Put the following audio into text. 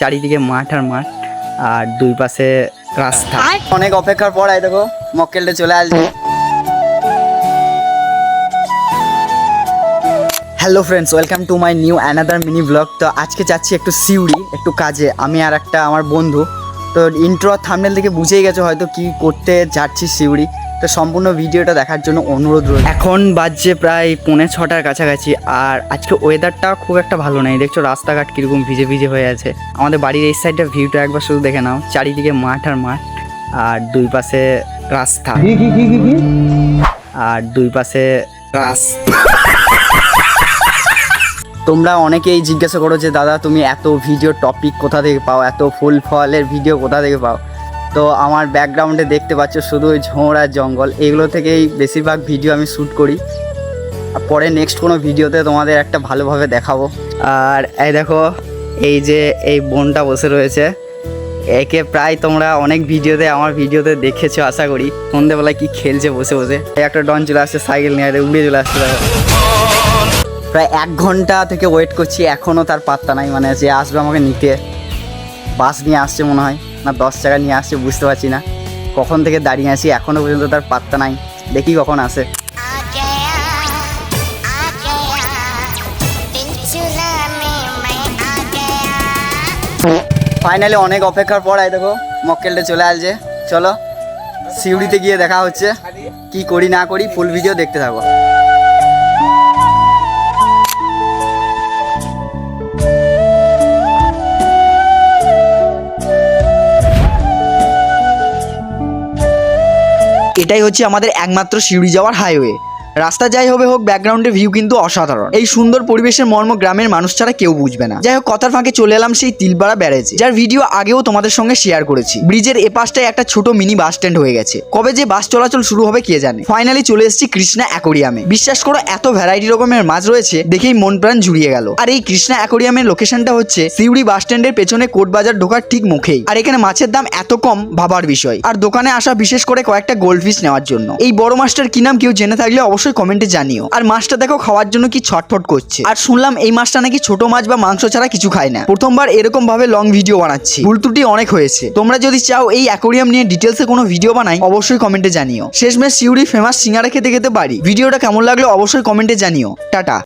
চারিদিকে মাঠ আর মাঠ আর দুই পাশে রাস্তা। অনেক অপেক্ষার পর এই দেখো মক্কেলটা চলে আসবে। Hello friends welcome to my new another mini blog তো আজকে যাচ্ছি একটু সিউড়ি একটু কাজে। আমি আর একটা আমার বন্ধু তো ইন্ট্রো থামনেল থেকে বুঝেই গেছো হয়তো কি করতে যাচ্ছি সিউড়ি। তো সম্পূর্ণ ভিডিওটা দেখার জন্য অনুরোধ রইল। এখন বাজছে প্রায় পৌনে ছটার কাছাকাছি আর আজকে ওয়েদারটা খুব একটা ভালো নেই। দেখছ রাস্তাঘাট কীরকম ভিজে ভিজে হয়ে আছে। আমাদের বাড়ির এই সাইডটা ভিউটা একবার শুধু দেখে নাও। চারিদিকে মাঠ আর মাঠ আর দুই পাশে রাস্তা। আর দুই পাশে রাস্তা। তোমরা অনেকেই জিজ্ঞাসা করো যে দাদা তুমি এত ভিডিও টপিক কোথা থেকে পাও? এত ফুল ফলের ভিডিও কোথা থেকে পাও? তো আমার ব্যাকগ্রাউন্ডে দেখতে পাচ্ছ শুধু ওই ঝোড় আর জঙ্গল। এগুলো থেকেই বেশিরভাগ ভিডিও আমি শ্যুট করি। আর পরে নেক্সট কোনো ভিডিওতে তোমাদের একটা ভালোভাবে দেখাবো। আর এই দেখো, এই যে এই বোনটা বসে রয়েছে। একে প্রায় তোমরা অনেক ভিডিওতে আমার ভিডিওতে দেখেছ, আশা করি। সন্ধ্যেবেলায় কি খেলছে বসে বসে। একটা ডন চলে আসছে, সাইকেল নিয়ে উড়ে চলে আসছে প্রায় এক ঘণ্টা থেকে ওয়েট করছি এখনও তার পাত্তা নাই মানে যে আসবে আমাকে নিতে। বাস নিয়ে আসছে মনে হয়। না, দশ টাকা নিয়ে আসছে বুঝতে পারছি না। কখন থেকে দাঁড়িয়ে আছি এখনও পর্যন্ত তার পাত্তা নাই। দেখি কখন আসে। ফাইনালি অনেক অপেক্ষার পর আয় দেখো মক্কেলটা চলে আসছে। চলো, সিউড়িতে গিয়ে দেখা হচ্ছে। কি করি না করি ফুল ভিডিও দেখতে থাকো। এটাই হচ্ছে আমাদের একমাত্র সিউড়ি যাওয়ার হাইওয়ে রাস্তা যাই হবে হোক ব্যাকগ্রাউন্ডের ভিউ কিন্তু অসাধারণ। এই সুন্দর পরিবেশের মর্ম গ্রামের মানুষ ছাড়া কেউ বুঝবে না। যাই হোক, কথার ফাঁকে চলে এলাম সেই তিলপাড়া ব্যারেজে, যার ভিডিও আগেও তোমাদের সঙ্গে শেয়ার করেছি। ব্রিজের এপাশটায় একটা ছোট মিনি বাস স্ট্যান্ড হয়ে গেছে। কবে যে বাস চলাচল শুরু হবে কে জানে? ফাইনালি চলে এসেছি কৃষ্ণা অ্যাকোরিয়ামে বিশ্বাস করো, এত ভ্যারাইটি রকমের মাছ রয়েছে, দেখেই মন প্রাণ জুড়িয়ে গেল। আর এই কৃষ্ণা অ্যাকোরিয়ামের লোকেশনটা হচ্ছে সিউড়ি বাস স্ট্যান্ডের পেছনে কোট বাজার ঢোকার ঠিক মুখেই। আর এখানে মাছের দাম এত কম, ভাবার বিষয়। আর দোকানে আসা বিশেষ করে কয়েকটা গোল্ড ফিশ নেওয়ার জন্য। এই বড় মাছটার কি নাম কেউ জেনে থাকলে অবশ্যই কমেন্টে জানিও। আর মাছটা দেখো খাওয়ার জন্য কি ছটফট করছে। আর শুনলাম এই মাছটা নাকি ছোট মাছ বা মাংস ছাড়া কিছু খায় না। প্রথমবার এরকম ভাবে লং ভিডিও বানাচ্ছি। ভুল ত্রুটি অনেক হয়েছে। তোমরা যদি চাও এই অ্যাকোরিয়াম নিয়ে ডিটেলসে কোনো ভিডিও বানাই, অবশ্যই কমেন্টে জানিও। শেষমেশ সিউড়ি ফেমাস সিঙ্গারা খেতে খেতে পারি ভিডিওটা কেমন লাগল অবশ্যই কমেন্টে জানিও। টাটা।